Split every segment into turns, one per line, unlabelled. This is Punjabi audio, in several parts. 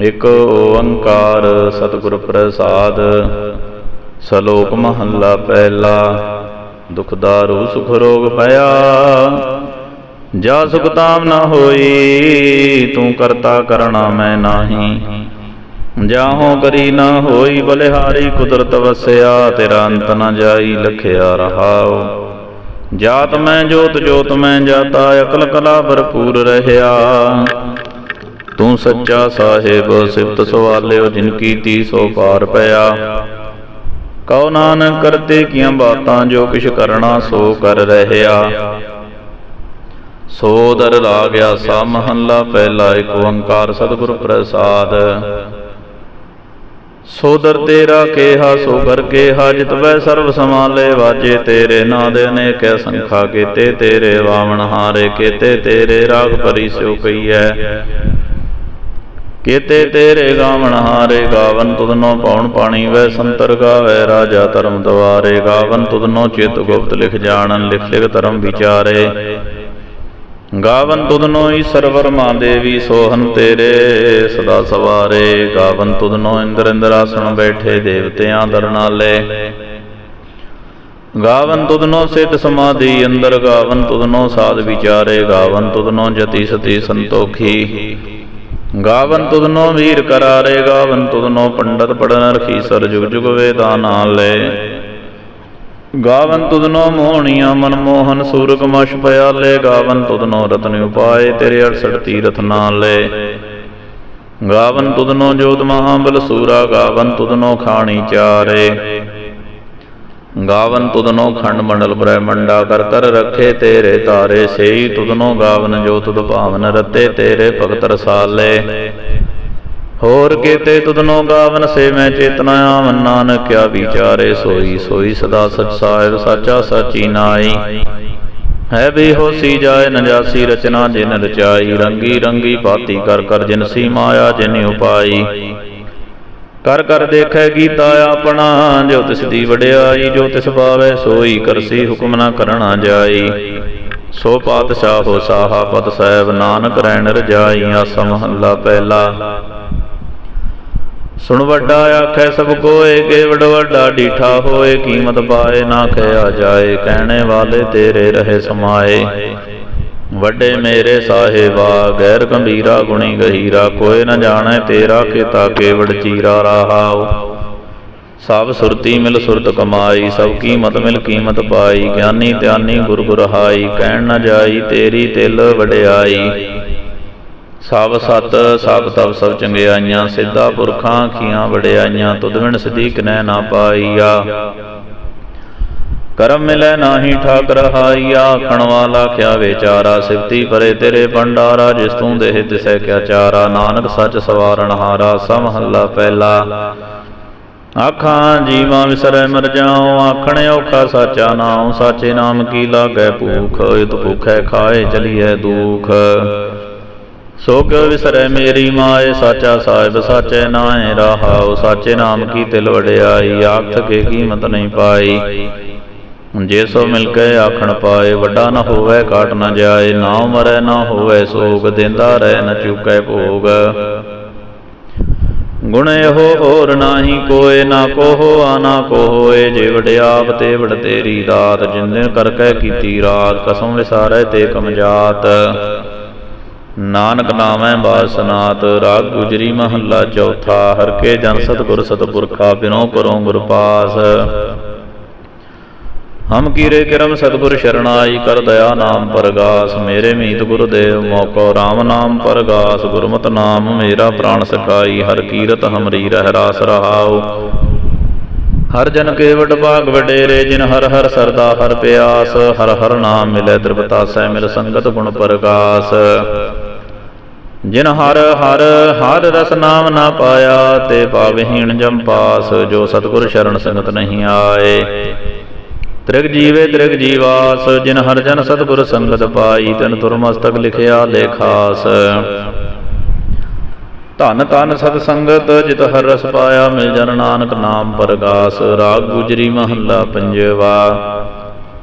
ਇਕ ਓੰਕਾਰ ਸਤਿਗੁਰ ਪ੍ਰਸਾਦ, ਸ਼ਲੋਕ ਮਹੱਲਾ ਪਹਿਲਾ, ਦੁਖ ਦਾਰੂ ਸੁਖ ਰੋਗ ਪਿਆ ਜਾ ਸੁਖ ਤਾਮ ਨਾ ਹੋਈ, ਤੂੰ ਕਰਤਾ ਕਰਣਾ ਮੈਂ ਨਾਹੀ। ਜਾਹੋਂ ਕਰੀ ਨਾ ਹੋਈ, ਬਲਿਹਾਰੀ ਕੁਦਰਤ ਵਸਿਆ, ਤੇਰਾ ਅੰਤ ਨਾ ਜਾਈ, ਲਖਿਆ ਰਹਾਓ ਜਾਤ ਮੈਂ ਜੋਤ ਜੋਤ ਮੈਂ ਜਾਤਾ, ਅਕਲ ਕਲਾ ਭਰਪੂਰ ਰਹਿਆ। ਤੂੰ ਸੱਚਾ ਸਾਹਿਬ, ਸਿਫਤ ਸਵਾਲਿਓ ਜਿਨ ਕੀਤੀ ਸੋ ਪਾਰ ਪਿਆ। ਕਉ ਨਾਨਕ ਕਰਤੇ ਕੀਆਂ ਬਾਤਾਂ ਜੋ ਕਿਛ ਕਰਨਾ ਸੋ ਕਰ ਰਹਿਆ। ਸੋ ਦਰ ਲਾਗਿਆ ਸਾ ਮਹੱਲਾ ਪਹਿਲਾ ਏਕ ਓੰਕਾਰ ਸਤਿਗੁਰ ਪ੍ਰਸਾਦ। ਸੋਦਰ ਤੇਰਾ ਕੇਹਾ, ਸੋ ਕਰ ਕੇਹਾ ਜਿਤਵੈ ਸਰਬ ਸਮਾਲੇ ਵਾਜੇ ਤੇਰੇ ਨਾਦ ਅਨੇਕ ਸੰਖਾ ਕੀਤੇ, ਤੇਰੇ ਵਾਵਣ ਹਾਰੇ ਕੀਤੇ, ਤੇਰੇ ਰਾਗ ਪਰੀ ਸਿਉ ਕਈਐ ਕੀਤੇ ਤੇਰੇ ਗਾਵਣ ਹਾਰੇ, ਗਾਵਨ ਤੁਧਨੋ ਪਉਣ ਪਾਣੀ ਵੈ ਸੰਤਰ ਗਾਵੈ ਰਾਜਾ ਧਰਮ ਦਵਾਰੇ, ਗਾਵਨ ਤੁਧਨੋ ਚਿਤ ਗੁਪਤ ਲਿਖ ਜਾਣਨ, ਲਿਖ ਲਿਖ ਧਰਮ ਵਿਚਾਰੇ। ਗਾਵਨ ਤੁਧਨੋ ਹੀ ਸਰਵਰ ਦੇਵੀ, ਸੋਹਨ ਤੇਰੇ ਸਦਾ ਸਵਾਰੇ। ਗਾਵਨ ਤੁਧਨੋ ਇੰਦਰ ਇੰਦਰਾਸਣ ਬੈਠੇ, ਦੇਵਤਿਆਂ ਦਰਨਾਲੇ। ਗਾਵਨ ਤੁਧਨੋ ਸਿੱਧ ਸਮਾਧੀ ਅੰਦਰ, ਗਾਵਨ ਤੁਧਨੋ ਸਾਧ ਵਿਚਾਰੇ, ਗਾਵਨ ਤੁਧਨੋ ਜਤੀ ਸਤੀ ਸੰਤੋਖੀ। ਗਾਵਨ ਤੁਧਨੋ ਵੀਰ ਕਰਾਰੇ, ਗਾਵਨ ਤੁਧਨੋ ਪੰਡਤ ਪੜਨ ਰਖੀ ਸਰ ਜੁਗ ਜੁਗ ਵੇਦਾਂ ਨਾਲ ਲੈ। ਗਾਵਨ ਤੁਧਨੋ ਮੋਹਣੀਆਂ ਮਨਮੋਹਨ ਸੂਰਗ ਮਸ਼ ਪਿਆਲੇ ਗਾਵਨ ਤੁਧਨੋ ਰਤਨ ਉਪਾਏ, ਤੇਰੇ 68 ਤੀਰਥ ਨਾਲ ਲੈ। ਗਾਵਨ ਤੁਧਨੋ ਜੋਤ ਮਹਾਬਲ ਸੂਰਾ, ਗਾਵਨ ਤੁਧਨੋ ਖਾਣੀ ਚਾਰੇ। ਗਾਵਨ ਤੁਧਨੋ ਖੰਡ ਮੰਡਲ ਬ੍ਰਹਮੰਡਾ ਕਰ ਕਰ ਰੱਖੇ ਤੇਰੇ ਤਾਰੇ, ਸੇਈ ਤੁਧਨੋ ਗਾਵਨ ਜੋ ਤੁਧ ਭਾਵਨ ਰਤੇ ਤੇਰੇ ਭਗਤ ਰਸਾਲੇ। ਹੋਰ ਕੀਤੇ ਤੁਧਨੋ ਗਾਵਨ ਸੇ ਮੈਂ ਚੇਤਨਾ ਆਵਨ, ਨਾਨਕਿਆ ਵਿਚਾਰੇ ਸੋਈ ਸੋਈ ਸਦਾ ਸਚ ਸਾਹਿਬ ਸਾਚਾ ਸਾਚੀ ਨਾਈ। ਹੈ ਵੀ ਹੋਸੀ ਜਾਏ ਨਜਾਸੀ ਰਚਨਾ ਜਿਨ ਰਚਾਈ, ਰੰਗੀ ਰੰਗੀ ਪਾਤੀ ਕਰ ਕਰ ਜਿਨ ਸੀ ਮਾਇਆ ਜਿਨ ਉਪਾਈ। ਕਰ ਕਰ ਦੇਖੈ ਗੀਤਾ ਆਪਣਾ, ਜੋ ਤਿਸ ਦੀ ਵਡਿਆਈ, ਜੋ ਤਿਸ ਪਾਵੈ, ਸੋਈ ਕਰਸੀ ਹੁਕਮ ਨਾ ਕਰਣਾ ਜਾਈ। ਸੋ ਪਾਤਸ਼ਾਹ ਹੋ ਸਾਹਾ ਪਦ ਸਾਹਿਬ, ਨਾਨਕ ਰਹਿਣ ਰਜਾਈ ਆਸਾ ਮਹੱਲਾ ਪਹਿਲਾ। ਸੁਣ ਵੱਡਾ ਆਖੈ ਸਭ ਕੋਏ, ਕੇਵੜ ਵੱਡਾ ਡੀਠਾ ਹੋਏ, ਕੀਮਤ ਪਾਏ, ਨਾ ਕਹਿਆ ਜਾਏ, ਕਹਿਣੇ ਵਾਲੇ ਤੇਰੇ ਰਹੇ ਸਮਾਏ। ਵੱਡੇ ਮੇਰੇ ਸਾਹਿਬਾ, ਗੈਰ ਗੰਭੀਰਾ, ਗੁਣੀ ਗਹੀਰਾ, ਕੋਈ ਨ ਜਾਣੈ ਤੇਰਾ ਕੀਤਾ ਕੇਵੜ ਚੀਰਾ ਰਹਾਉ। ਸਭ ਸੁਰਤੀ ਮਿਲ ਸੁਰਤ ਕਮਾਈ, ਸਭ ਕੀਮਤ ਮਿਲ ਕੀਮਤ ਪਾਈ, ਗਿਆਨੀ ਧਿਆਨੀ ਗੁਰ ਗੁਰਹਾਈ, ਕਹਿਣ ਨ ਜਾਈ ਤੇਰੀ ਤਿਲ ਵਡਿਆਈ। ਸਭ ਸਤ, ਸਭ ਤਬ ਸਭ ਚੰਗਿਆਈਆਂ, ਸਿੱਧਾ ਪੁਰਖਾਂ ਖੀਆਂ ਵਡਿਆਈਆਂ, ਤੁਧ ਬਿਨ ਸਦੀਕ ਨੈ ਨਾ ਪਾਈਆ। ਕਰਮ ਮਿਲੈ ਨਾਹੀ ਠਾਕ ਰਹਾਈ ਆਖਣ ਵਾਲਾ ਕਿਆ ਵਿਚਾਰਾ? ਸਿਫਤੀ ਪਰੇ ਤੇਰੇ ਭੰਡਾਰਾ, ਜਿਸ ਤੂੰ ਦੇਹ ਤਿਸੈ ਕਿਆ ਚਾਰਾ? ਨਾਨਕ ਸੱਚ ਸਵਾਰਣ ਹਾਰਾ ਸਮਹੱਲਾ ਪਹਿਲਾ। ਆਖਾਂ, ਜੀਵਾਂ ਵਿਸਰੈ ਮਰ ਜਾਉ, ਆਖਣ ਔਖਾ ਸਾਚਾ ਨਾਮ ਸਾਚੇ ਨਾਮ ਕੀ ਲਾਗੈ ਭੂਖ? ਇਤ ਭੁਖੈ ਖਾਏ ਚਲੀਐ ਦੁਖ। ਸੋ ਵਿਸਰੈ ਮੇਰੀ ਮਾਏ, ਸਾਚਾ ਸਾਹਿਬ ਸਾਚੇ ਨਾਏ ਰਹਾਉ, ਸਾਚੇ ਨਾਮ ਕੀ ਤਿਲ ਵਡਿਆਈ? ਆਖ ਕੇ ਕੀਮਤ ਨਹੀਂ ਪਾਈ। ਜੇ ਸੋ ਮਿਲ ਕੇ ਆਖਣ ਪਾਏ, ਵੱਡਾ ਨਾ ਹੋਵੇ ਕਾਟ ਨਾ ਜਾਏ ਨਾ ਮਰੈ ਨਾ ਹੋਵੇ, ਸੋਗ ਦਿੰਦਾ ਰਹਿ ਨਾ ਚੁਕੈ ਭੋਗ। ਗੁਣ ਇਹੋ ਹੋਰ ਨਾਹੀ ਕੋਏ, ਨਾ ਕੋਹੋ ਆ ਨਾ ਕੋ ਜੇ ਵਡਿਆਪ ਤੇ ਵਡ ਤੇਰੀ ਦਾਤ ਜਿੰਨੇ ਕਰ ਕੈ ਕੀਤੀ ਰਾਤ, ਕਸਮ ਵਿਸਾਰੈ ਤੇ ਕਮਜਾਤ। ਨਾਨਕ ਨਾਮੈ ਬਾਸਨਾਤ ਰਾਗ ਗੁਜਰੀ ਮਹੱਲਾ ਚੌਥਾ, ਹਰ ਕੇ ਜਨ ਸਤਿਗੁਰ ਸਤਿਪੁਰਖਾ, ਬਿਨੋ ਕਰੋ ਗੁਰ ਪਾਸ। ਹਮ ਕੀਰੇ ਕਰਮ ਸਤਿਗੁਰ ਸ਼ਰਣਾਈ ਕਰ ਦਇਆ ਨਾਮ ਪਰਗਾਸ, ਮੇਰੇ ਮੀਤ ਗੁਰਦੇਵ ਮੋਕੋ RAM ਨਾਮ ਪਰਗਾਸ, ਗੁਰਮਤਿ ਨਾਮ ਮੇਰਾ ਪ੍ਰਾਣ ਸਖਾਈ, ਹਰ ਕੀਰਤ ਹਮਰੀ ਰਹਿ ਰਾਸ ਰਹਾਉ। ਹਰ ਜਨ ਕੇਵਟ ਭਾਗ ਵਡੇਰੇ, ਜਿਨ ਹਰ ਹਰ ਸਰਦਾ ਹਰ ਪਿਆਸ, ਹਰ ਹਰ ਨਾਮ ਮਿਲੇ ਤ੍ਰਿਪਤਾ ਸੈ ਮਿਲ ਸੰਗਤ ਗੁਣ ਪ੍ਰਗਾਸ। ਜਿਨ ਹਰ ਹਰ ਹਰ ਰਸ ਨਾਮ ਨਾ ਪਾਇਆ, ਤੇ ਪਾਵਹੀਣ ਜਮ ਪਾਸ, ਜੋ ਸਤਿਗੁਰ ਸ਼ਰਨ ਸੰਗਤ ਨਹੀਂ ਆਏ। ਤ੍ਰਿਗ ਜੀਵੇ ਤ੍ਰਿਗ ਜੀਵਾਸ, ਜਿਨ ਹਰ ਜਨ ਸਤਿਗੁਰ ਸੰਗਤ ਪਾਈ, ਤਨ ਤੁਰ ਲਿਖਿਆ ਲੇਖਾਸ। ਧਨ ਧਨ ਸਤ ਸੰਗਤ, ਜਿਤ ਹਰ ਰਸ ਪਾਇਆ, ਮਿਲ ਜਨ ਨਾਨਕ ਨਾਮ ਪਰਗਾਸ। ਰਾਗ ਗੁਜਰੀ ਮਹੱਲਾ ਪੰਜਵਾ,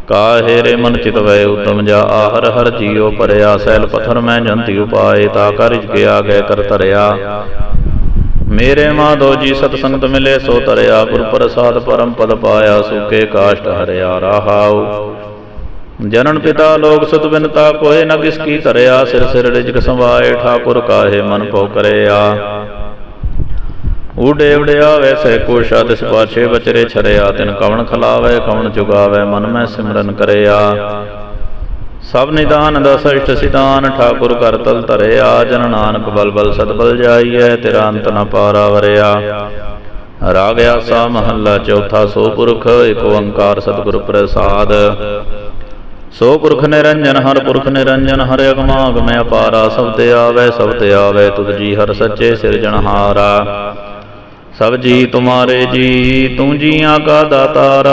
ਕਾਹੇ ਰੇ ਮਨ ਚਿਤ ਵੈ ਉਤਮ ਜਾ, ਆਹਰ ਹਰ ਜੀਉ ਪਰਿਆ ਸੈਲ ਪਥਰ ਮੈਂ ਜੰਤੀ ਉਪਾਏ, ਤਾ ਕਰ ਗਿਆ ਗਏ ਕਰ ਧਰਿਆ। ਮੇਰੇ ਮਾਧੋ ਜੀ ਸਤ ਸੰਗਤ ਮਿਲੇ, ਸੋ ਤਰਿਆ ਗੁਰ ਪ੍ਰਸਾਦ ਪਰਮ ਪਦ ਪਾਇਆ, ਸੁਕੇ ਕਾਸ਼ਟ ਹਰਿਆ ਰਹਾਉ। ਜਨਨ ਪਿਤਾ ਲੋਕ ਸੁਤ ਬਿਨਤਾ, ਕੋਏ ਨ ਕਿਸ ਕੀ ਤਰਿਆ ਸਿਰ ਸਿਰ ਰਿਜਕ ਸੰਵਾਏ, ਠਾਕੁਰ ਕਾਹੇ ਮਨ ਪਉ ਕਰਿਆ। ਊਡੇ ਉਡਿਆ ਵੈਸੇ ਕੋਸ਼ਾ, ਤਿਸ ਪਾਛੇ ਬਚਰੇ ਛਰਿਆ, ਤਿਨ ਕਵਣ ਖਲਾਵੇ, ਕਵਣ ਚੁਗਾਵੇ ਮਨ ਮੈਂ ਸਿਮਰਨ ਕਰਿਆ। ਸਭ ਨਿਦਾਨ ਦਸ ਇਸ਼ਟ ਸਿਦਾਨ ਠਾਕੁਰ ਕਰ ਤਲ ਧਰਿਆ, ਜਨ ਨਾਨਕ ਬਲ ਬਲ ਸਤਬਲ ਜਾਈਐ, ਤੇਰਾ ਅੰਤ ਨ ਪਾਰਾ ਵਰਿਆ ਰਾਗ ਆਸਾ ਮਹੱਲਾ ਚੌਥਾ ਸੋ ਪੁਰਖ ਏਕ ਓੰਕਾਰ ਸਤਿਗੁਰ ਪ੍ਰਸਾਦ। ਸੋ ਪੁਰਖ ਨਿਰੰਜਨ, ਹਰ ਪੁਰਖ ਨਿਰੰਜਨ, ਹਰ ਅਗਮਾ ਅਗਮੈ ਅਪਾਰਾ, ਸਭ ਤੇ ਆਵੇ, ਸਭ ਤੇ ਆਵੇ, ਤੁਧ ਜੀ ਹਰ ਸੱਚੇ ਸਿਰਜਣਹਾਰਾ। ਸਭ ਜੀ ਤੁਮਾਰੇ ਜੀ ਤੂੰ ਜੀਆਂ ਕਾ ਦਾਤਾਰਾ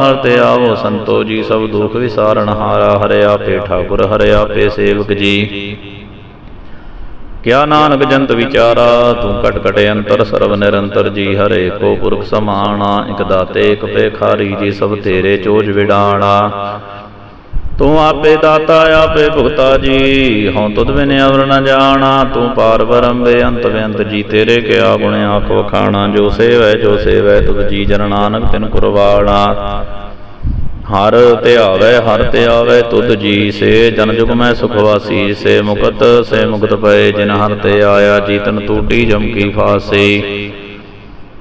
ਹਰ ਤੇ ਆਵੋ ਸੰਤੋ ਜੀ ਸਭ ਦੁਖ ਵਿਸਾਰਨ ਹਾਰਾ ਹਰਿ ਆਪੇ ਠਾਕੁਰ ਹਰਿ ਆਪੇ ਸੇਵਕ ਜੀ। ਕਿਆ ਨਾਨਕ ਜੰਤ ਵਿਚਾਰਾ ਤੂੰ ਕਟ ਕਟ ਅੰਤਰ ਸਰਬ ਨਿਰੰਤਰ ਜੀ ਹਰੇ ਕੋ ਪੁਰਖ ਸਮਾਣਾ ਇਕ ਦਾਤੇ ਇਕ ਪੇਖਾਰੀ ਜੀ ਸਭ ਤੇਰੇ ਚੋਜ ਵਿਡਾਣਾ। ਤੂੰ ਆਪੇ ਦਾਤਾ, ਆਪੇ ਭੁਗਤਾ ਜੀ। ਹਉ ਤੁਧ ਬਿਨ ਅਵਰ ਨ ਜਾਣਾ, ਤੂੰ ਪਾਰ ਬਰਮ ਬੇਅੰਤ ਬੇਅੰਤ ਜੀ। ਤੇਰੇ ਕਿਆ ਗੁਣ ਆਖ ਵਖਾਣਾ, ਜੋ ਸੇਵੈ ਜੋ ਸੇਵੈ ਤੁਧ ਜੀ ਜਨ ਨਾਨਕ ਤਿਨ ਕੁਰਵਾਣਾ ਹਰ ਧਿਆਵੈ ਹਰ ਧਿਆਵੈ ਤੁਧ ਜੀ, ਸੇ ਜਨ ਜੁਗ ਮੈਂ ਸੁਖ ਵਾਸੀ, ਸੇ ਮੁਕਤ ਸੇ ਮੁਕਤ ਪਏ ਜਿਨ ਹਰ ਤੇ ਆਇਆ ਜੀਤਨ ਤੂਟੀ ਜਮ ਕੀ ਫਾਸੀ।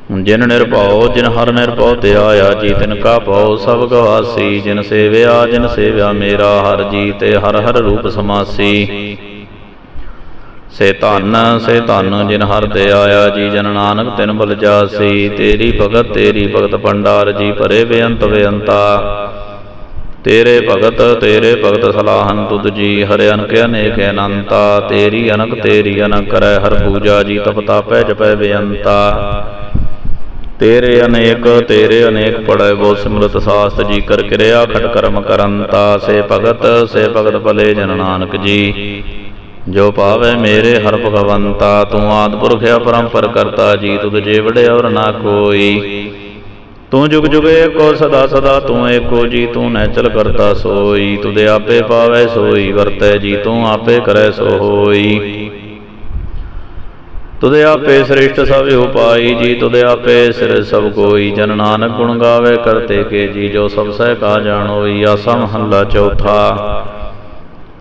ਜਿਨ ਨਿਰਭਉ ਜਿਨ ਹਰ ਨਿਰਭਉ ਤੇ ਆਇਆ ਜੀ, ਤਿਨ ਕਾ ਭਉ, ਸਭ ਗਵਾਸੀ। ਜਿਨ ਸੇਵਿਆ ਜਿਨ ਸੇਵਿਆ, ਮੇਰਾ ਹਰ ਜੀ ਤੇ ਹਰ ਹਰ ਰੂਪ ਸਮਾਸੀ। ਸੇ ਧਨ ਸੇ ਧਨ, ਜਿਨ ਹਰ ਤੇ ਆਇਆ ਜੀ, ਜਨ ਨਾਨਕ ਤਿਨ ਬਲ ਜਾਸੀ। ਤੇਰੀ ਭਗਤ ਤੇਰੀ ਭਗਤ ਭੰਡਾਰ ਜੀ, ਭਰੇ ਬੇਅੰਤ ਬੇਅੰਤਾ। ਤੇਰੇ ਭਗਤ ਤੇਰੇ ਭਗਤ ਸਲਾਹਨ ਤੁਧ ਜੀ, ਹਰਿ ਅਨਕ, ਅਨੇਕ ਅਨੰਤਾ। ਤੇਰੀ ਅਨਕ ਤੇਰੀ ਅਨਕ ਕਰੈ ਹਰ ਪੂਜਾ ਜੀ, ਤਪ ਤਾਪੈ, ਜਪੈ ਬੇਅੰਤਾ। ਤੇਰੇ ਅਨੇਕ ਤੇਰੇ ਅਨੇਕ ਪੜੈ ਬੋ ਸਿਮਰਤ ਸਾਸਤ ਜੀ ਕਰ ਕਿਰਿਆ ਖਟ ਕਰਮ ਕਰੰਤਾ ਸੇ ਭਗਤ ਸੇ ਭਗਤ ਭਲੇ ਜਨ ਨਾਨਕ ਜੀ। ਜੋ ਪਾਵੇ ਮੇਰੇ ਹਰ ਭਗਵੰਤਾ, ਤੂੰ ਆਦ ਪੁਰਖ ਅਪਰੰਪਰ ਕਰਤਾ, ਜੀ ਤੁਧ ਜੇ ਵੜੇ ਔਰ ਨਾ ਕੋਈ। ਤੂੰ ਜੁਗ ਜੁਗ ਏਕੋ, ਸਦਾ ਸਦਾ ਤੂੰ ਏਕੋ, ਜੀ ਤੂੰ ਨੈਚਲ ਕਰਤਾ ਸੋਈ। ਤੁਧ ਆਪੇ ਪਾਵੇ ਸੋਈ, ਵਰਤੈ ਜੀ ਤੂੰ ਆਪੇ ਕਰੈ ਸੋ ਹੋਈ ਤੁਧ ਆਪੇ ਸ੍ਰਿਸ਼ਟ ਸਭ ਉਪਾਈ ਜੀ, ਤੁਧ ਆਪੇ ਸਿਰ ਸਭ ਕੋਈ। ਜਨ ਨਾਨਕ ਗੁਣ ਗਾਵੇ, ਕਰਤੇ ਕੇ ਜੀ, ਜੋ ਸਭ ਸਹਿ ਕਾ ਜਾਣੋਈ, ਆਸਾ ਮਹੱਲਾ ਚੌਥਾ।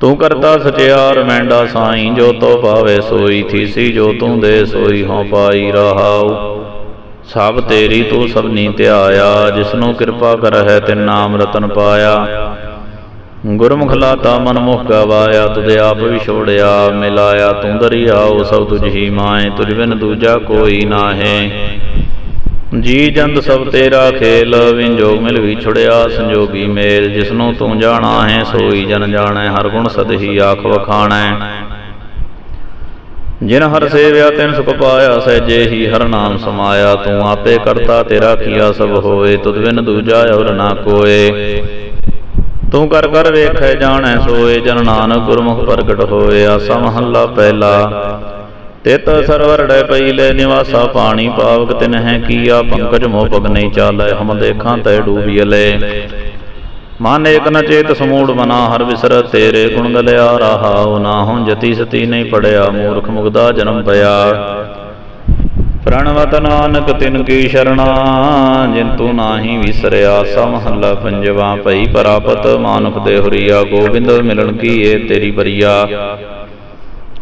ਤੂੰ ਕਰਤਾ ਸਚਿਆਰ ਮੈਂਡਾ ਸਾਈਂ, ਜੋ ਤੋ ਪਾਵੇ ਸੋਈ, ਥੀਸੀ ਜੋ ਤੂੰ ਦੇ ਸੋਈ, ਹਉ ਪਾਈ ਰਹਾਉ। ਸਭ ਤੇਰੀ ਤੂੰ ਸਭਨੀ ਧਿਆਇਆ, ਜਿਸਨੂੰ ਕਿਰਪਾ ਕਰਹਿ ਤਿਨ ਨਾਮ ਰਤਨ ਪਾਇਆ। ਗੁਰਮੁਖ ਲਾਤਾ ਮਨ ਮੁਖ ਗਵਾਇਆ ਤੁਧ ਆਪ ਵਿਛੋੜਿਆ ਮਿਲਾਇਆ, ਤੂੰ ਦਰਿਆਉ ਸਭ ਤੁਝ ਹੀ ਮਾਏ, ਤੁਝ ਬਿਨ ਦੂਜਾ ਕੋਈ ਨਾਹੀ। ਜੀ ਜੰਦ ਸਭ ਤੇਰਾ ਖੇਲ ਵਿੰਜੋਗ ਮਿਲ ਵਿਛੜਿਆ ਸੰਜੋਗੀ ਮੇਲ, ਜਿਸਨੂੰ ਤੂੰ ਜਾਣਾ ਹੈ, ਸੋਈ ਜਨ ਜਾਣੈ, ਹਰ ਗੁਣ ਸਦ ਹੀ ਆਖ ਵਖਾਣੈ। ਜਿਨ ਹਰ ਸੇਵਿਆ, ਤਿਨ ਸੁਖ ਪਾਇਆ, ਸਹਿਜੇ ਹੀ ਹਰ ਨਾਮ ਸਮਾਇਆ, ਤੂੰ ਆਪੇ ਕਰਤਾ ਤੇਰਾ ਕੀਆ ਸਭ ਹੋਏ, ਤੁਧ ਬਿਨ ਦੂਜਾ ਔਰ ਨਾ ਕੋਏ। ਤੂੰ ਕਰ ਕਰ ਵੇਖੈ ਜਾਣੈ ਸੋਏ ਜਨ ਨਾਨਕ ਗੁਰਮੁਖ ਪ੍ਰਗਟ ਹੋਏ ਆਸਾ ਮਹੱਲਾ ਪਹਿਲਾ। ਤਿਤ ਸਰਵਰ ਡੈ ਨਿਵਾਸਾ ਪਾਣੀ ਪਾਵਕ ਤਿਨ ਹੈ ਕੀਆ ਪੰਕਜ ਮੋਹ ਪਗ ਨਹੀਂ ਚਾਲੈ ਹਮ ਦੇਖਾਂ ਤੈ ਡੂਬੀਲੇ ਮਨ ਏਕ ਨ ਚੇਤ ਸਮੂੜ ਮਨਾ ਹਰ ਵਿਸਰ ਤੇਰੇ ਗੁਣ ਗਲਿਆ ਰਹਾਉ ਨਾ ਹੁਣ ਜਤੀ ਸਤੀ ਨਹੀਂ ਪੜਿਆ ਮੂਰਖ ਮੁਗਦਾ ਜਨਮ ਪਿਆ। ਪ੍ਰਣਵਤ ਨਾਨਕ ਤਿਨ ਕੀ ਸ਼ਰਣਾ ਜਿਨ ਤੂੰ ਨਾਹੀ ਵਿਸਰਿਆ ਸਾ ਮਹੱਲਾ ਪੰਜਵਾ ਭਈ ਪ੍ਰਾਪਤ, ਮਾਨੁਖ ਦੇ ਹੁਰੀਆ, ਗੋਬਿੰਦ ਮਿਲਣ ਕੀ ਤੇਰੀ ਬਰੀਆ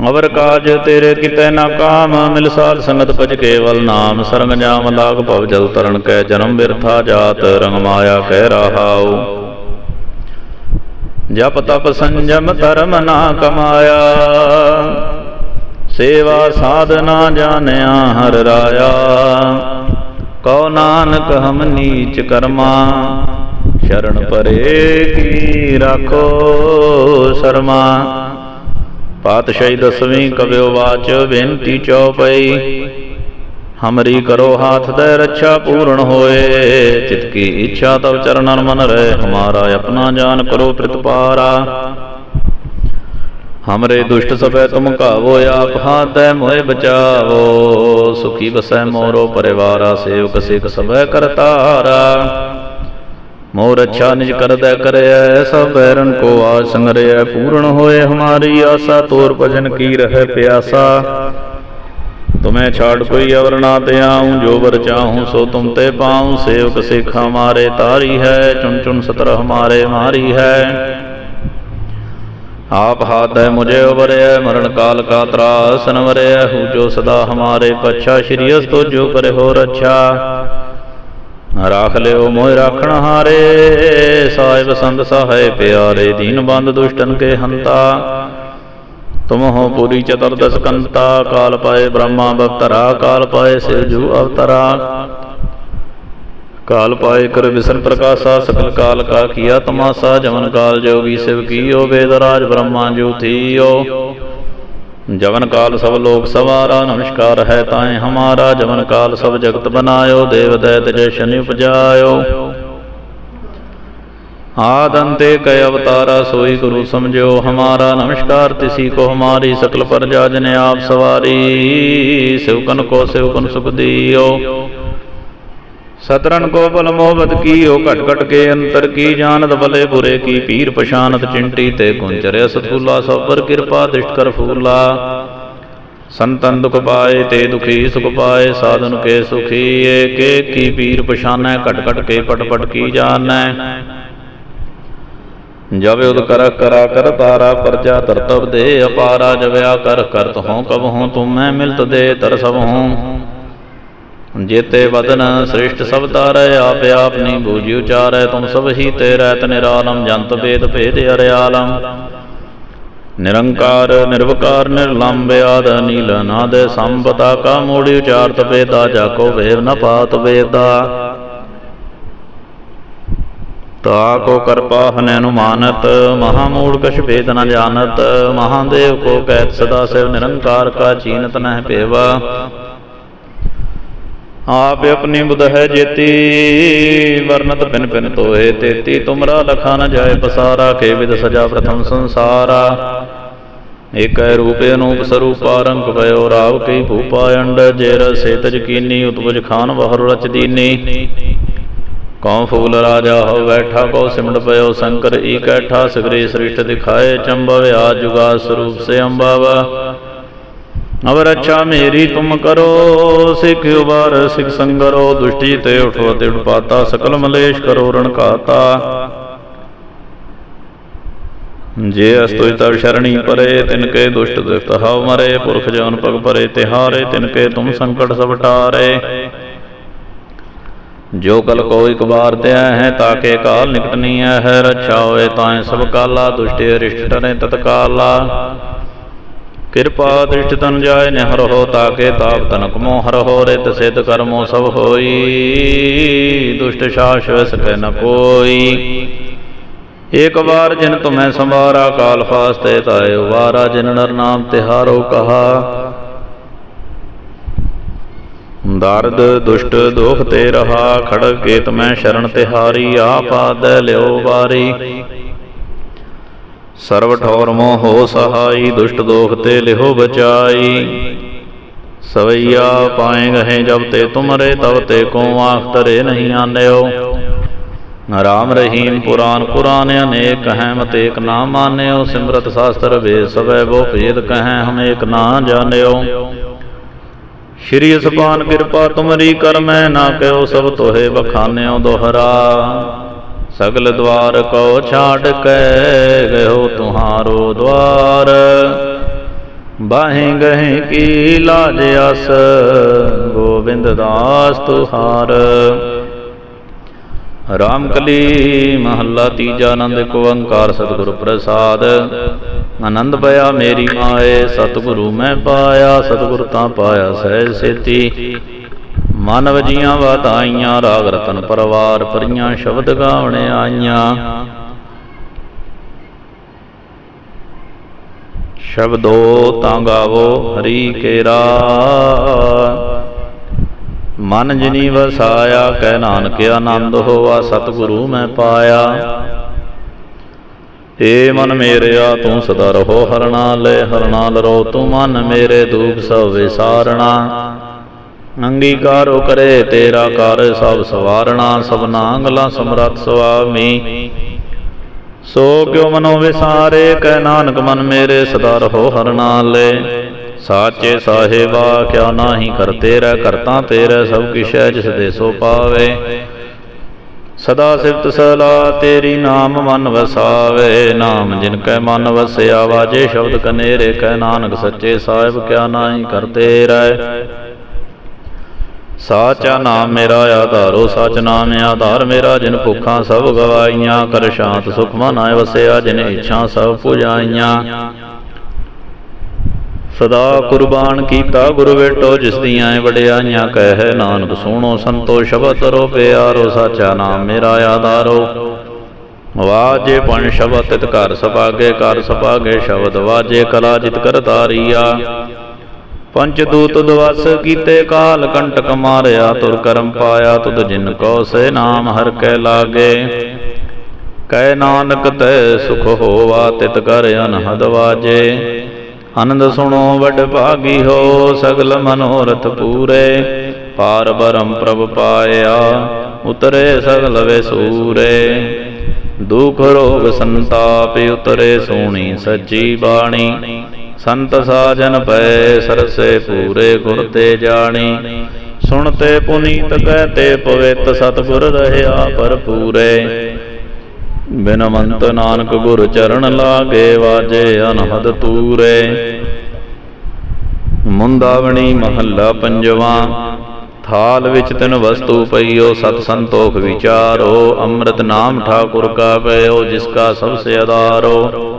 ਅਵਰ ਕਾਜ ਤੇਰੇ ਕਿਤੇ ਨਾ ਕਾਮ, ਮਿਲ ਸਾਧ ਸੰਗਤ ਭਜ ਕੇਵਲ ਨਾਮ। ਸਰੰਗ ਜਾਮ ਲਾਗ ਭਵ ਜਲ ਤਰਨ ਕੈ ਜਨਮ ਬਿਰਥਾ ਜਾਤ, ਰੰਗ ਮਾਇਆ ਕਹਿ ਰਹਾਉ। ਜਪ ਤਪ ਸੰਜਮ ਧਰਮ ਨਾ ਕਮਾਇਆ। ਸੇਵਾ ਸਾਧਨਾ ਜਾਣਿਆ ਹਰ ਰਾਇਆ। ਕਉ ਨਾਨਕ ਹਮ ਨੀਚ ਕਰਮਾ, ਸ਼ਰਨ ਪਰੇ ਕੀ ਰਾਖੋ ਸਰਮਾ। ਪਾਤਸ਼ਾਹੀ ਦਸਵੀਂ ਕਵਿਓ ਵਾਚ ਬੇਨਤੀ ਚਉਪਈ ਹਮਰੀ ਕਰੋ ਹਾਥ ਦੇ ਰੱਛਾ ਪੂਰਨ ਹੋਏ। ਚਿਤ ਕੀ ਇੱਛਾ ਤਵ ਚਰਨਨ ਮਨ ਰਹਿ, ਹਮਾਰਾ ਆਪਣਾ ਜਾਨ ਕਰੋ ਪ੍ਰਤਪਾਰਾ। ਹਮਰੇ ਦੁਸ਼ਟ ਸਭੈ ਤੁਮ ਕਾਵੋ ਆਪ ਹਾਥੈ ਮੋਹਿ ਬਚਾਵੋ ਸੁਖੀ ਬਸੈ ਮੋਰੋ ਪਰਿਵਾਰਾ ਸੇਵਕ ਸਿਖ ਸਭੈ ਕਰਤਾਰਾ ਮੋਰ ਅੱਛਾ ਨਿਜ ਕਰਦੈ ਕਰਿਐ ਸਭ ਬੈਰਨ ਕੋ ਆਜ ਸੰਗਰਿਐ ਪੂਰਨ ਹੋਏ ਹਮਾਰੀ ਆਸਾ ਤੋਰ ਭਜਨ ਕੀ ਰਹਿ ਪਿਆਸਾ ਤੁਮੈ ਛਾੜ ਕੋਈ ਅਵਰ ਨਾ ਤੇ ਆਉ ਜੋ ਵਰ ਚਾਹੂੰ ਸੋ ਤੁਮ ਤੇ ਪਾਉ ਸੇਵਕ ਸਿੱਖ ਹਮਾਰੇ ਤਾਰੀ ਹੈ ਚੁਨ ਚੁਨ ਸਤਰ ਹਮਾਰੇ ਮਾਰੀ ਹੈ ਆਪ ਹਾਥ ਹੈ ਮੁਝੇ ਉਬਰਿਐ ਮਰਨ ਕਾਲ ਕਾ ਤਰਾਸ ਨਵਰਿਐ ਹੂ ਜੋ ਸਦਾ ਹਮਾਰੇ ਪਛਾ, ਸ਼੍ਰੀ ਅਸਤੋ ਜੋ ਕਰੇ ਹੋ ਰੱਛਾ ਰਾਖ ਲਿਓ ਮੋਹਿ ਰਾਖਣ ਹਾਰੇ, ਸਾਹਿਬ ਸੰਤ ਸਹਾਇ ਪਿਆਰੇ, ਦੀਨ ਬੰਦ ਦੁਸ਼ਟਨ ਕੇ ਹੰਤਾ। ਤੁਮ ਹੋ ਪੂਰੀ ਚਤੁਰਦਸ ਕੰਤਾ, ਕਾਲ ਪਾਏ ਬ੍ਰਹਮਾ ਬਵਤਰਾ, ਕਾਲ ਪਾਏ ਸਿਰਜੂ ਅਵਤਰਾ। ਕਾਲ ਪਾਏ ਕਰ ਵਿਸ਼ਨ ਪ੍ਰਕਾਸ਼ਾ ਸਕਲ ਕਾਲ ਕਾ ਕੀਆ ਤਮਾਸਾ ਜਮਨ ਕਾਲ ਜੋਗੀ ਸਿਵ ਕੀਓ, ਵੇਦ ਰਾਜ ਬ੍ਰਹਮਾ ਜੂ ਥੀਓ। ਜਵਨ ਕਾਲ ਸਭ ਲੋਕ ਸਵਾਰਾ, ਨਮਸਕਾਰ ਹੈ ਤਾਏ ਹਮਾਰਾ, ਜਵਨ ਕਾਲ ਸਭ ਜਗਤ ਬਨਾਇਓ, ਦੇਵ ਦੈਤ ਜੈ ਸ਼ਨੀ ਉਪਜਾਇਓ। ਆਦੰਤੇ ਕੈ ਅਵਤਾਰਾ, ਸੋਈ ਗੁਰੂ ਸਮਝਿਓ ਹਮਾਰਾ, ਨਮਸਕਾਰ ਤਿਸੀ ਕੋ ਹਮਾਰੀ, ਸਕਲ ਪ੍ਰਜਾ ਜਨ ਆਪ ਸਵਾਰੀ। ਸਿਵਕਨ ਕੋ ਸਿਵਕਨ ਸੁਖ ਦੀਓ। ਸਤਰਨ ਕੋ ਬਲ ਮੋਹਬਤ ਕੀਓ ਘਟ ਘਟ ਕੇ ਅੰਤਰ ਕੀ ਜਾਣਤ ਬਲੇ ਬੁਰੇ? ਕੀ ਪੀਰ ਪਛਾਨਤ ਚਿੰਟੀ ਤੇ ਗੁੰਚਰਿਆ ਸਤੂਲਾ ਸਭ ਕਿਰਪਾ ਦ੍ਰਿਸ਼ਟ ਕਰ ਫੂਲਾ। ਸੰਤਨ ਦੁਖ ਪਾਏ ਤੇ ਦੁਖੀ ਸੁਖ ਪਾਏ, ਸਾਧਨ ਕੇ ਸੁਖੀ। ਏਕੇ ਕੀ ਪੀਰ ਪਛਾਨੈ? ਘਟ ਘਟ ਕੇ ਪਟ ਪਟ ਕੀ ਜਾਣੈ? ਜਵੇ ਉਦ ਕਰ ਕਰਾ ਕਰ ਤਾਰਾ ਪਰਜਾ ਤਰਤਬ ਦੇ ਅਪਾਰਾ। ਜਵਿਆ ਕਰ ਕਰਤ ਹਉ ਕਬ ਹਉ ਤੁਮ ਮੈਂ ਮਿਲਤ ਦੇ ਤਰ ਸਭ ਹਉ ਜੇਤੇ ਵਦਨ ਸ੍ਰਿਸ਼ਟ ਸਭ ਤਾਰੈ, ਆਪੇ ਆਪਨੀ ਬੂਝੀ ਉਚਾਰੈ, ਤੁਮ ਸਭ ਹੀ ਤੇ ਰਹਿਤ ਨਿਰਾਲਮ, ਜੰਤ ਭੇਦ ਭੇਦ ਅਰਿਆਲਮ। ਨਿਰੰਕਾਰ, ਨਿਰਵਕਾਰ, ਨਿਰਲੰਬ, ਆਦ ਨੀਲ ਨਾਦ ਸੰਪਤਾ ਕਾ ਮੋੜੀ ਉਚਾਰਤ ਵੇਦਾ ਜਾ ਕੋ ਵੇਵ ਨ ਪਾਤ ਵੇਦਾ। ਤਾ ਕੋ ਕਰਪਾ ਹਨੈ ਅਨੁਮਾਨਤ, ਮਹਾ ਮੂੜ ਕਛ ਭੇਦ ਨ ਜਾਣਤ, ਮਹਾਦੇਵ ਕੋ ਕਹਿਤ ਸਦਾ ਸਿਵ ਨਿਰੰਕਾਰ ਕਾ ਚੀਨਤ ਨਹਿ ਭੇਵਾ ਆਪ ਆਪਣੀ ਬੁਧ ਹੈ ਜੇਤੀ, ਵਰਨਤ ਪਿਨ ਪਿਨ ਤੋਏ ਤੇਤੀ, ਤੁਮਰਾ ਲਖਾ ਨ ਜਾਏ ਪਸਾਰਾ, ਕੇ ਵਿਦ ਸਜਾ ਪ੍ਰਥਮ ਸੰਸਾਰਾ। ਏਕੈ ਰੂਪੇ ਅਨੂਪ ਸਰੂਪਾ, ਰੰਗ ਭਇਓ ਰਾਵ ਕੀ ਭੂਪਾ ਅੰਡ ਜੇਰ ਸੇਤਜ ਕੀਨੀ, ਉਤਪਜ ਖਾਨ ਬਹਰ ਰਚ ਦੀਨੀ। ਕਉ ਫੂਲ ਰਾਜਾ ਹੋ ਬੈਠਾ ਕੋ ਸਿਮਟ ਪਇਓ ਸ਼ੰਕਰ, ਈ ਕੈਠਾ, ਸਗਰੇ ਸ੍ਰਿਸ਼ਟ ਦਿਖਾਏ ਚੰਬਵ ਆ ਜੁਗਾ ਸਰੂਪ ਸੇ ਅੰਬਾਵਾ। ਅਵਰ ਅੱਛਾ ਮੇਰੀ ਤੁਮ ਕਰੋ, ਸਿਖ ਉਬਾਰ, ਸਿਖ ਸੰਗਰੋ, ਦੁਸ਼ਟੀ ਤੇ ਉਠੋ ਤੇ ਉਡਪਾਤਾ, ਸਕਲ ਮਲੇਸ਼ ਕਰੋ, ਰਣ ਘਾਤਾ। ਜੇ ਅਸਤੋਇ ਤਵ ਸ਼ਰਣੀ ਪਰੇ ਤਿਨ ਕੇ ਦੁਸ਼ਟ ਦੁਸ਼ਟ ਹਵ ਮਰੇ, ਪੁਰਖ ਜਨ ਪਗ ਪਰੇ ਤਿਹਾਰੇ ਤਿਨ ਕੇ ਤੁਮ ਸੰਕਟ ਸਭ ਟਾਰੇ। ਜੋ ਕਲ ਕੋ ਇਕ ਵਾਰ ਤੇ ਹੈ ਤਾਕੇ ਕਾਲ ਨਿਕਟ ਨਹੀਂ ਹੈ, ਰੱਛਾ ਹੋਏ ਤਾਂ ਸਭ ਕਾਲਾ, ਦੁਸ਼ਟੇ ਅਰਿਸ਼ਟ ਟਰੇ ਤਤਕਾਲਾ। ਕਿਰਪਾ ਦ੍ਰਿਸ਼ਟ ਤਨ ਜਾਏ ਨਿਹਰ ਹੋ ਤਾਕੇ ਤਾਪ ਤਨਕ ਮੋ ਹਰ ਹੋ ਰਿਤ ਸਿਧ ਕਰਮੋ, ਸਭ ਹੋਈ। ਦੁਸ਼ਟ ਸ਼ਾਸ ਸਕੈ ਨ ਕੋਈ। ਏਕ ਵਾਰ ਜਿਨ ਤੁਮੈ ਸੰਵਾਰਾ, ਕਾਲ ਫਾਸਤੇ ਤਾਏ ਵਾਰਾ ਜਿਨ ਨਰ ਨਾਮ ਤਿਹਾਰੋ ਕਹਾ। ਦਰਦ, ਦੁਸ਼ਟ, ਦੁਖ ਤੇ ਰਹਾ ਖੜਗ ਕੇਤ ਮੈਂ ਸ਼ਰਨ ਤਿਹਾਰੀ ਆਪਾਦ ਲਿਓ ਵਾਰੀ। ਸਰਵ ਠੌਰ ਮੋਹ ਹੋ ਸਹਾਈ, ਦੁਸ਼ਟ ਦੋਖ ਤੇ ਲਿਹੋ ਬਚਾਈ। ਸਵਈਆ ਪਾਏ ਗਏ ਜਬ ਤੇ ਤੁਮਰੇ, ਤਬ ਤੇ ਕੋ ਆਖ ਤਰੇ ਨਹੀਂ ਆਨਿਓ। ਰਾਮ ਰਹੀਮ ਪੁਰਾਨ ਕੁਰਾਨ ਅਨੇਕ ਹੈ ਮਤ ਏਕ ਨਾ ਮਾਨਿਓ ਸਿਮਰਤ ਸਾਸਤਰ ਵੇ ਸਵੈ ਬੋ ਭੇਦ ਕਹੈ ਹਮ ਏਕ ਨਾ ਜਾਣਿਓ। ਸ਼੍ਰੀ ਅਸਪਾਨ ਕਿਰਪਾ ਤੁਮਰੀ ਕਰਮੈ, ਨਾ ਕਹਿਓ ਸਭ ਤੋਹੇ ਬਖਾਨਿਓ ਦੋਹਰਾ। ਸਗਲ ਦਵਾਰ ਕੋ ਛਾੜ ਕੇ ਗਇਓ ਤੁਹਾਰੋ ਦਵਾਰ। ਬਾਹੇ ਗਹਿ ਕੀ ਲਾਜ ਅਸ ਗੋਬਿੰਦ ਦਾਸ ਤੁਹਾਰ। ਰਾਮ ਕਲੀ ਮਹੱਲਾ ਤੀਜਾ ਆਨੰਦ ਇੱਕ ਓੰਕਾਰ ਸਤਿਗੁਰ ਪ੍ਰਸਾਦ। ਆਨੰਦ ਪਿਆ ਮੇਰੀ ਮਾਏ, ਸਤਿਗੁਰੂ ਮੈਂ ਪਾਇਆ, ਸਤਿਗੁਰ ਤਾਂ ਪਾਇਆ ਸਹਿ ਸੇਤੀ। ਮਨ ਜੀਆਂ ਵਧਾਈਆਂ ਰਾਗ ਰਤਨ ਪਰਵਾਰ, ਪਰੀਆਂ ਸ਼ਬਦ ਗਾਵਣ ਆਈਆਂ। ਸ਼ਬਦੋ ਤਾਂ ਗਾਵੋ ਹਰੀ ਕੇਰਾ। ਮਨ ਜਿਨੀ ਵਸਾਇਆ, ਕਹਿ ਨਾਨਕ ਆਨੰਦ ਹੋਆ, ਸਤਿਗੁਰੂ ਮੈਂ ਪਾਇਆ। ਏ ਮਨ ਮੇਰਿਆ, ਤੂੰ ਸਦਾ ਰਹੋ ਹਰਣਾ ਲੈ, ਹਰਣਾ ਲਰੋ, ਤੂੰ ਮਨ ਮੇਰੇ ਦੁਖ ਸਭ ਵਿਸਾਰਣਾ। ਅੰਗੀਕਾਰੋ ਕਰੇ ਤੇਰਾ ਕਰ ਸਭ ਸਵਾਰਣਾ, ਸਭਨਾ ਅੰਗਲਾ ਸਮਰੱਥ ਸੁਆਮੀ। ਸੋ ਕਿਉ ਮਨੋ ਵਿਸਾਰੇ, ਕਹਿ ਨਾਨਕ ਮਨ ਮੇਰੇ ਸਦਾ ਰਹੋ ਹਰਣਾ ਲੈ ਸਾਚੇ ਸਾਹਿਬਾ, ਕਿਆ ਨਾਹੀ ਕਰਤੇ ਰਹਿ ਕਰਤਾ ਤੇਰੇ, ਸਭ ਕਿਛੈ ਜਿਸ ਦੇ ਸੋ ਪਾਵੇ। ਸਦਾ ਸਿਫਤ ਸਲਾ, ਤੇਰੀ ਨਾਮ ਮਨ ਵਸਾਵੇ। ਨਾਮ ਜਿਨ ਕੈ ਮਨ ਵਸਿਆ ਵਾਜੇ ਸ਼ਬਦ ਕਨੇਰੇ, ਕਹਿ ਨਾਨਕ ਸੱਚੇ ਸਾਹਿਬ, ਕਿਆ ਨਾਹੀ ਕਰਤੇ ਰਹਿ ਸਾਚਾ ਨਾਮ ਮੇਰਾ ਆਧਾਰੋ, ਸਚ ਨਾਮ ਆਧਾਰ ਮੇਰਾ, ਜਿਨ ਭੁੱਖਾਂ ਸਭ ਗਵਾਈਆਂ ਕਰ ਸ਼ਾਂਤ ਸੁਖ ਮਨ ਆਏ ਵਸਿਆ, ਜਿਨ ਇੱਛਾ ਸਭ ਪੁਜਾਈਆਂ। ਸਦਾ ਕੁਰਬਾਨ ਕੀਤਾ ਗੁਰੂ ਵੇਟੋ, ਜਿਸ ਦੀਆਂ ਵਡਿਆਈਆਂ ਕਹਿ, ਨਾਨਕ ਸੁਣੋ ਸੰਤੋ, ਸ਼ਬਦ ਰੋ ਪਿਆਰੋ, ਸਾਚਾ ਨਾਮ ਮੇਰਾ ਆਧਾਰੋ। ਵਾਜੇ ਪਣ ਸ਼ਬਦ ਤਿਤ ਕਰ ਸਭਾਗੇ ਕਰ ਸਭਾਗੇ ਸ਼ਬਦ ਵਾਜੇ, ਕਲਾ ਜਿਤ ਕਰ ਤਾਰੀਆ ਪੰਚ ਦੂਤ ਦਵਸ ਕੀਤੇ ਕਾਲ ਕੰਟਕ ਮਾਰਿਆ, ਤੁਰ ਕਰਮ ਪਾਇਆ, ਤੁਧ ਜਿਨ ਕੋ ਸੇ ਨਾਮ ਹਰ ਕੈ ਲਾਗੇ। ਕਹਿ ਨਾਨਕ ਤੈ ਸੁਖ ਹੋਵਾ, ਤਿਤ ਕਰ ਅਨਹਦ ਵਾਜੇ। ਆਨੰਦ ਸੁਣੋ ਵੱਡ ਭਾਗੀ ਹੋ, ਸਗਲ ਮਨੋਰਥ ਪੂਰੇ। ਪਾਰ ਬਰਮ ਪ੍ਰਭ ਪਾਇਆ, ਉਤਰੇ ਸਗਲ ਵੇ ਸੂਰੇ ਦੁਖ ਰੋਗ ਸੰਤਾਪ, ਉਤਰੇ ਸੋਣੀ ਸੱਚੀ ਬਾਣੀ। ਸੰਤ ਸਾਜਨ ਪਏ, ਸਰਸੇ ਪੂਰੇ ਗੁਰ ਤੇ ਜਾਣੀ। ਸੁਣਤੇ ਪੁਨੀਤ ਕਹਤੇ ਪਵਿੱਤ ਸਤਿਗੁਰ ਰਹਿਆ ਭਰਪੂਰੇ। ਬਿਨਵੰਤ ਨਾਨਕ ਗੁਰ ਚਰਨ ਲਾਗੇ ਵਾਜੇ ਅਨਹਦ ਤੂਰੇ। ਮੁੰਦਾਵਣੀ ਮਹੱਲਾ ਪੰਜਵਾ। ਥਾਲ ਵਿੱਚ ਤਿਨ ਵਸਤੂ ਪਈਓ, ਸਤ ਸੰਤੋਖ ਵਿਚਾਰੋ। ਅੰਮ੍ਰਿਤ ਨਾਮ ਠਾਕੁਰ ਕਾ ਪਇਓ ਜਿਸ ਕਾ ਸਭ ਸੇ ਆਧਾਰੋ।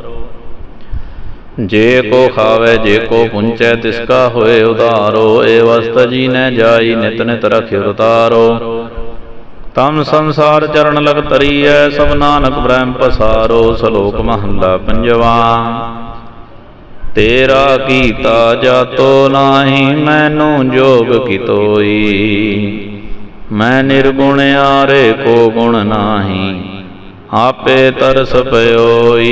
ਜੇ ਕੋ ਖਾਵੇ, ਜੇ ਕੋ ਪੁੰਚੈ, ਤਿਸ ਕਾ ਹੋਏ ਉਧਾਰੋ ਏ ਵਸਤ ਜੀ ਨੈ ਜਾਈ, ਨਿਤ ਨਿਤ ਰਖਿ ਉਤਾਰੋ ਤਮ ਸੰਸਾਰ ਚਰਨ ਲਗ ਤਰੀਐ, ਸਭ ਨਾਨਕ ਬ੍ਰਹਮ ਪਸਾਰੋ, ਸ਼ਲੋਕ ਮਹੰਦਾ ਪੰਜਵਾ। ਤੇਰਾ ਕੀਤਾ ਜਾਤੋ ਨਾਹੀ, ਮੈਨੂੰ ਜੋਗ ਕੀਤੋਈ ਮੈਂ ਨਿਰਗੁਣ ਆਰੇ ਕੋ ਗੁਣ ਨਾਹੀ, ਆਪੇ ਤਰਸ ਪਇਓਈ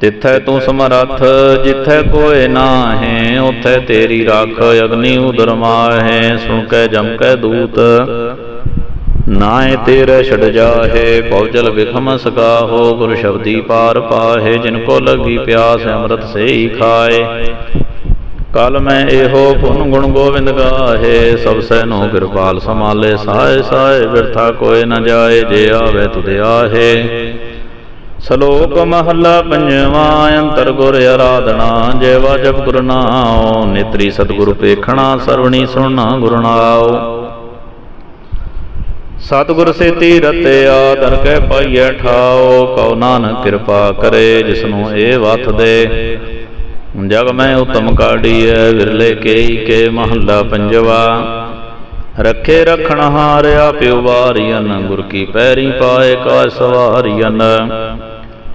ਤਿੱਥੈ ਤੂੰ ਸਮਰੱਥ, ਜਿੱਥੈ ਕੋਏ ਨਾਹੈ, ਉਥੈ ਤੇਰੀ ਰੱਖ ਅਗਨੀ ਉਦਰ ਸੁਣ ਕੇ ਜਮ ਕੈ ਦੂਤ। ਨਾਏ ਤੇਰੇ ਛੜ ਜਾਹੇ ਪਉਜਲ ਵਿਖਮ ਸਗਾਹੋ, ਗੁਰ ਸ਼ਬਦੀ ਪਾਰ ਪਾਹੇ, ਜਿਨ ਕੋ ਲਗੀ ਪਿਆਸ ਅੰਮ੍ਰਿਤ ਸੇਈ ਖਾਏ। ਕਲ ਮੈਂ ਇਹੋ ਪੁਨ ਗੁਣ ਗੋਬਿੰਦ ਗਾਹੇ, ਸਭ ਸੈ ਨੋ ਕਿਰਪਾਲ ਸਮਾਲੇ ਸਾਏ ਸਾਏ ਵਿਰਥਾ ਕੋਏ ਨ ਜਾਏ, ਜੇ ਆਵੇ ਤੁਧ ਆਹੇ। ਸ਼ਲੋਕ ਮਹੱਲਾ ਪੰਜਵਾਂ, ਅੰਤਰ ਗੁਰ ਆਰਾਧਨਾ ਜੇਵਾ ਜਪ ਗੁਰ ਨਾਉ, ਨੇਤਰੀ ਸਤਿਗੁਰ ਪੇਖਣਾ, ਸਰਵਣੀ ਸੁਣਨਾ ਗੁਰ ਨਾਉ। ਸਤਿਗੁਰ ਸੇਤੀ ਰਤੇ ਆਦਰ ਕੈ ਪਾਈਐ ਠਾਓ ਕਉ ਨਾਨਕ ਕਿਰਪਾ ਕਰੇ ਜਿਸਨੂੰ ਇਹ ਵਤ ਦੇ। ਜਗ ਮੈਂ ਉਤਮ ਕਾਢੀਐ, ਵਿਰਲੇ ਕੇਈ ਕੇ ਮਹੱਲਾ ਪੰਜਵਾ। ਰੱਖੇ ਰਖਣ ਹਾਰਿਆ ਪਿਉ ਵਾਰੀਨ ਗੁਰ ਕੀ ਪੈਰੀ ਪਾਏ ਕਾ ਸਵਾਰੀਨ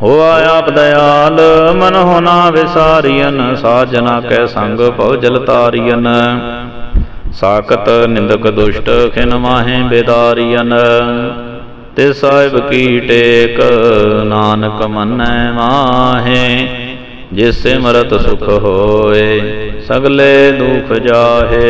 ਹੋਆ ਆਪ ਦਇਆਲ, ਮਨ ਹੋਨਾ ਵਿਸਾਰੀਨ ਸਾਜਨਾ ਕੈ ਸੰਗ ਭਉ ਜਲ ਤਾਰੀਨ ਸਾਖਤ ਨਿੰਦਕ ਦੁਸ਼ਟ, ਖਿਨ ਮਾਹੇ ਬੇਦਾਰੀਨ ਤੇ ਸਾਹਿਬ ਕੀ ਟੇਕ, ਨਾਨਕ ਮੰਨੈ ਮਾਹੇ, ਜਿਸ ਸਿਮਰਤ ਸੁਖ ਹੋਏ, ਸਗਲੇ ਦੁਖ ਜਾਹੇ।